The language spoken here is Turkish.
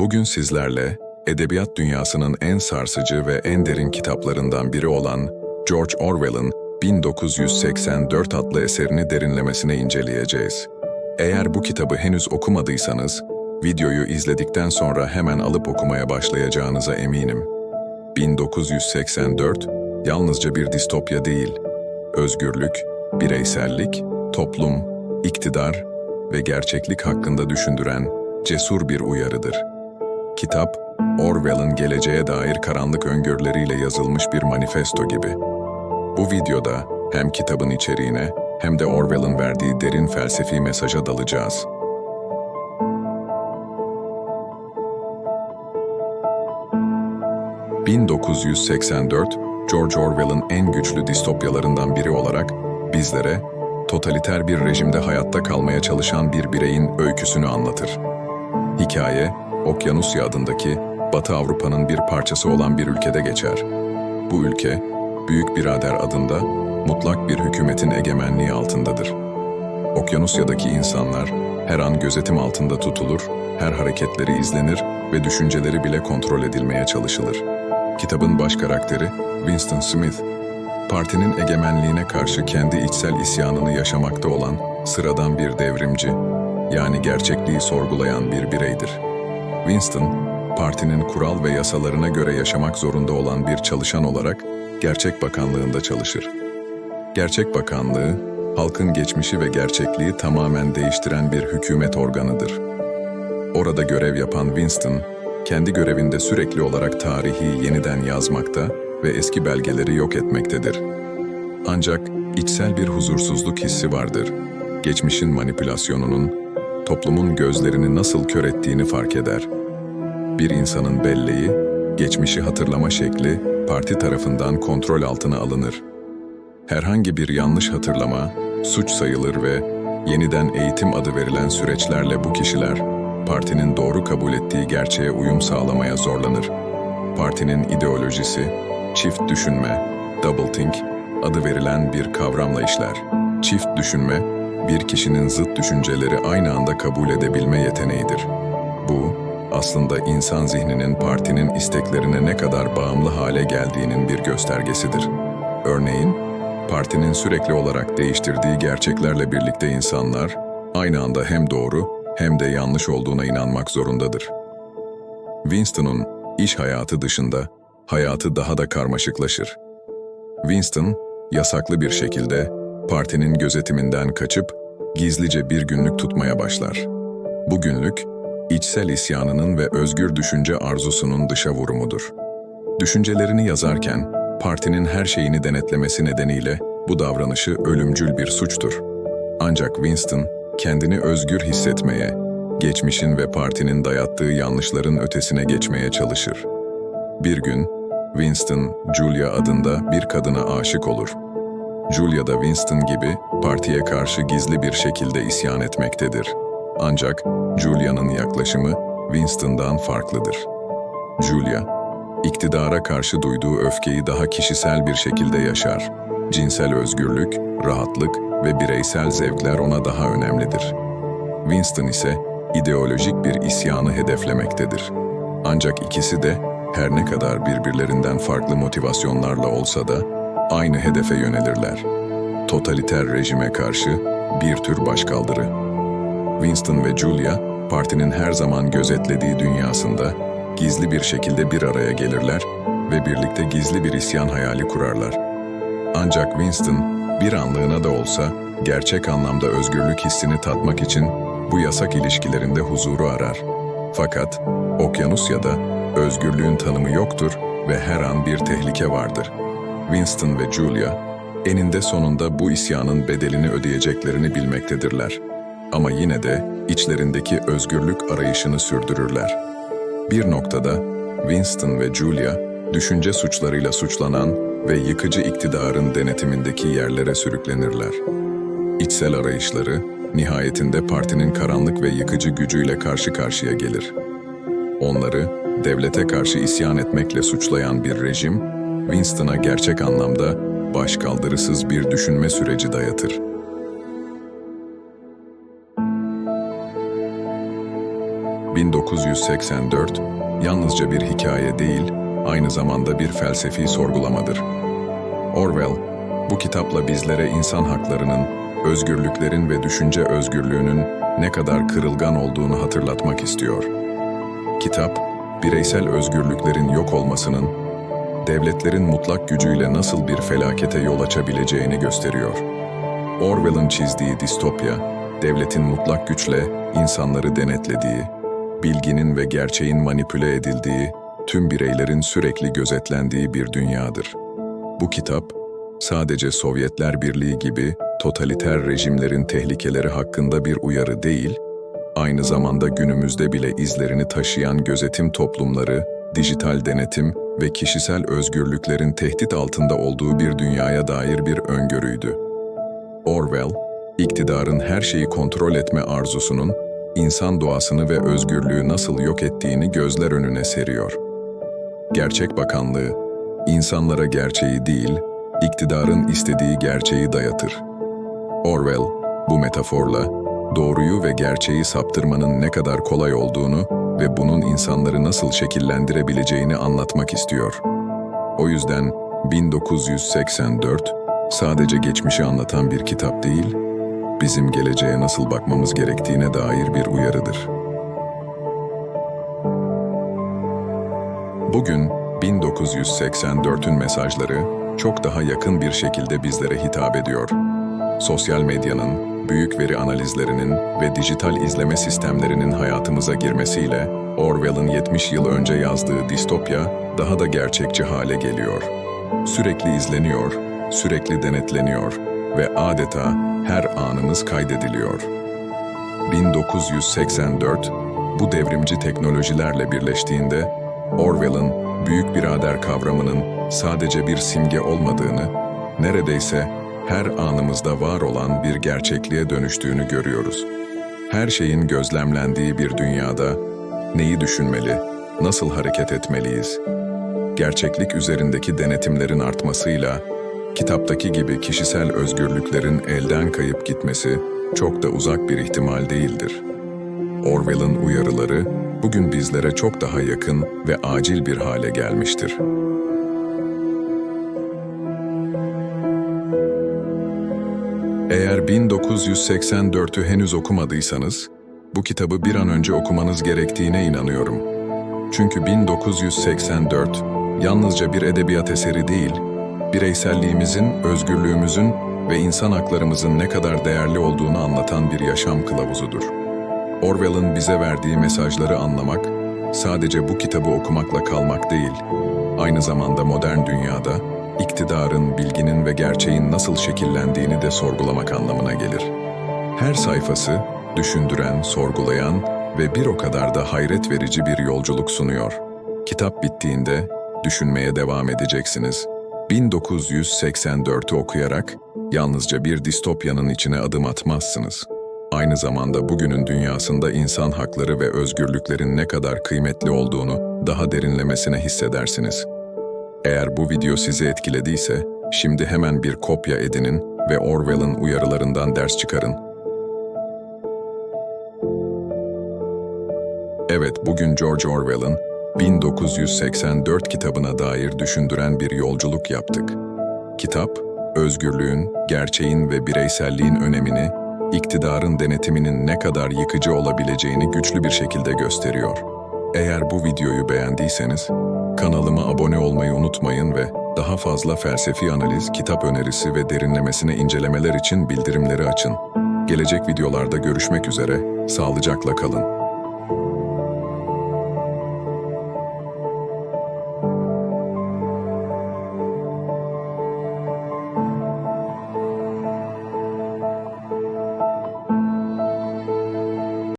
Bugün sizlerle edebiyat dünyasının en sarsıcı ve en derin kitaplarından biri olan George Orwell'ın 1984 adlı eserini derinlemesine inceleyeceğiz. Eğer bu kitabı henüz okumadıysanız, videoyu izledikten sonra hemen alıp okumaya başlayacağınıza eminim. 1984 yalnızca bir distopya değil, özgürlük, bireysellik, toplum, iktidar ve gerçeklik hakkında düşündüren cesur bir uyarıdır. Kitap, Orwell'ın geleceğe dair karanlık öngörüleriyle yazılmış bir manifesto gibi. Bu videoda hem kitabın içeriğine hem de Orwell'ın verdiği derin felsefi mesaja dalacağız. ...1984, George Orwell'ın en güçlü distopyalarından biri olarak bizlere totaliter bir rejimde hayatta kalmaya çalışan bir bireyin öyküsünü anlatır. Hikaye, Okyanusya adındaki Batı Avrupa'nın bir parçası olan bir ülkede geçer. Bu ülke, Büyük Birader adında mutlak bir hükümetin egemenliği altındadır. Okyanusya'daki insanlar her an gözetim altında tutulur, her hareketleri izlenir ve düşünceleri bile kontrol edilmeye çalışılır. Kitabın baş karakteri Winston Smith, partinin egemenliğine karşı kendi içsel isyanını yaşamakta olan sıradan bir devrimci, yani gerçekliği sorgulayan bir bireydir. Winston, partinin kural ve yasalarına göre yaşamak zorunda olan bir çalışan olarak Gerçek Bakanlığında çalışır. Gerçek Bakanlığı, halkın geçmişi ve gerçekliği tamamen değiştiren bir hükümet organıdır. Orada görev yapan Winston, kendi görevinde sürekli olarak tarihi yeniden yazmakta ve eski belgeleri yok etmektedir. Ancak içsel bir huzursuzluk hissi vardır. Geçmişin manipülasyonunun, toplumun gözlerini nasıl kör ettiğini fark eder. Bir insanın belleği, geçmişi hatırlama şekli parti tarafından kontrol altına alınır. Herhangi bir yanlış hatırlama, suç sayılır ve yeniden eğitim adı verilen süreçlerle bu kişiler, partinin doğru kabul ettiği gerçeğe uyum sağlamaya zorlanır. Partinin ideolojisi, çift düşünme, doublethink adı verilen bir kavramla işler. Çift düşünme, bir kişinin zıt düşünceleri aynı anda kabul edebilme yeteneğidir. Bu, aslında insan zihninin partinin isteklerine ne kadar bağımlı hale geldiğinin bir göstergesidir. Örneğin, partinin sürekli olarak değiştirdiği gerçeklerle birlikte insanlar, aynı anda hem doğru hem de yanlış olduğuna inanmak zorundadır. Winston'un iş hayatı dışında hayatı daha da karmaşıklaşır. Winston, yasaklı bir şekilde partinin gözetiminden kaçıp gizlice bir günlük tutmaya başlar. Bu günlük, içsel isyanının ve özgür düşünce arzusunun dışa vurumudur. Düşüncelerini yazarken, partinin her şeyini denetlemesi nedeniyle bu davranışı ölümcül bir suçtur. Ancak Winston, kendini özgür hissetmeye, geçmişin ve partinin dayattığı yanlışların ötesine geçmeye çalışır. Bir gün, Winston, Julia adında bir kadına aşık olur. Julia da Winston gibi partiye karşı gizli bir şekilde isyan etmektedir. Ancak Julia'nın yaklaşımı Winston'dan farklıdır. Julia, iktidara karşı duyduğu öfkeyi daha kişisel bir şekilde yaşar. Cinsel özgürlük, rahatlık ve bireysel zevkler ona daha önemlidir. Winston ise ideolojik bir isyanı hedeflemektedir. Ancak ikisi de her ne kadar birbirlerinden farklı motivasyonlarla olsa da aynı hedefe yönelirler. Totaliter rejime karşı bir tür başkaldırı. Winston ve Julia, partinin her zaman gözetlediği dünyasında gizli bir şekilde bir araya gelirler ve birlikte gizli bir isyan hayali kurarlar. Ancak Winston bir anlığına da olsa gerçek anlamda özgürlük hissini tatmak için bu yasak ilişkilerinde huzuru arar. Fakat Okyanusya'da özgürlüğün tanımı yoktur ve her an bir tehlike vardır. Winston ve Julia eninde sonunda bu isyanın bedelini ödeyeceklerini bilmektedirler. Ama yine de içlerindeki özgürlük arayışını sürdürürler. Bir noktada Winston ve Julia düşünce suçlarıyla suçlanan ve yıkıcı iktidarın denetimindeki yerlere sürüklenirler. İçsel arayışları nihayetinde partinin karanlık ve yıkıcı gücüyle karşı karşıya gelir. Onları devlete karşı isyan etmekle suçlayan bir rejim, Winston'a gerçek anlamda başkaldırısız bir düşünme süreci dayatır. 1984 yalnızca bir hikaye değil, aynı zamanda bir felsefi sorgulamadır. Orwell, bu kitapla bizlere insan haklarının, özgürlüklerin ve düşünce özgürlüğünün ne kadar kırılgan olduğunu hatırlatmak istiyor. Kitap, bireysel özgürlüklerin yok olmasının, devletlerin mutlak gücüyle nasıl bir felakete yol açabileceğini gösteriyor. Orwell'ın çizdiği distopya, devletin mutlak güçle insanları denetlediği, bilginin ve gerçeğin manipüle edildiği, tüm bireylerin sürekli gözetlendiği bir dünyadır. Bu kitap, sadece Sovyetler Birliği gibi totaliter rejimlerin tehlikeleri hakkında bir uyarı değil, aynı zamanda günümüzde bile izlerini taşıyan gözetim toplumları, dijital denetim ve kişisel özgürlüklerin tehdit altında olduğu bir dünyaya dair bir öngörüydü. Orwell, iktidarın her şeyi kontrol etme arzusunun insan doğasını ve özgürlüğü nasıl yok ettiğini gözler önüne seriyor. Gerçek bakanlığı, insanlara gerçeği değil, iktidarın istediği gerçeği dayatır. Orwell, bu metaforla doğruyu ve gerçeği saptırmanın ne kadar kolay olduğunu ve bunun insanları nasıl şekillendirebileceğini anlatmak istiyor. O yüzden 1984 sadece geçmişi anlatan bir kitap değil, bizim geleceğe nasıl bakmamız gerektiğine dair bir uyarıdır. Bugün 1984'ün mesajları çok daha yakın bir şekilde bizlere hitap ediyor. Sosyal medyanın, büyük veri analizlerinin ve dijital izleme sistemlerinin hayatımıza girmesiyle Orwell'ın 70 yıl önce yazdığı distopya daha da gerçekçi hale geliyor. Sürekli izleniyor, sürekli denetleniyor ve adeta her anımız kaydediliyor. 1984 bu devrimci teknolojilerle birleştiğinde Orwell'ın büyük birader kavramının sadece bir simge olmadığını, neredeyse her anımızda var olan bir gerçekliğe dönüştüğünü görüyoruz. Her şeyin gözlemlendiği bir dünyada neyi düşünmeli, nasıl hareket etmeliyiz? Gerçeklik üzerindeki denetimlerin artmasıyla kitaptaki gibi kişisel özgürlüklerin elden kayıp gitmesi çok da uzak bir ihtimal değildir. Orwell'ın uyarıları bugün bizlere çok daha yakın ve acil bir hale gelmiştir. Eğer 1984'ü henüz okumadıysanız, bu kitabı bir an önce okumanız gerektiğine inanıyorum. Çünkü 1984 yalnızca bir edebiyat eseri değil, bireyselliğimizin, özgürlüğümüzün ve insan haklarımızın ne kadar değerli olduğunu anlatan bir yaşam kılavuzudur. Orwell'ın bize verdiği mesajları anlamak, sadece bu kitabı okumakla kalmak değil, aynı zamanda modern dünyada iktidarın, bilginin ve gerçeğin nasıl şekillendiğini de sorgulamak anlamına gelir. Her sayfası düşündüren, sorgulayan ve bir o kadar da hayret verici bir yolculuk sunuyor. Kitap bittiğinde düşünmeye devam edeceksiniz. 1984'ü okuyarak yalnızca bir distopyanın içine adım atmazsınız. Aynı zamanda bugünün dünyasında insan hakları ve özgürlüklerin ne kadar kıymetli olduğunu daha derinlemesine hissedersiniz. Eğer bu video sizi etkilediyse, şimdi hemen bir kopya edinin ve Orwell'ın uyarılarından ders çıkarın. Evet, bugün George Orwell'ın 1984 kitabına dair düşündüren bir yolculuk yaptık. Kitap, özgürlüğün, gerçeğin ve bireyselliğin önemini, iktidarın denetiminin ne kadar yıkıcı olabileceğini güçlü bir şekilde gösteriyor. Eğer bu videoyu beğendiyseniz, kanalıma abone olmayı unutmayın ve daha fazla felsefi analiz, kitap önerisi ve derinlemesine incelemeler için bildirimleri açın. Gelecek videolarda görüşmek üzere, sağlıcakla kalın.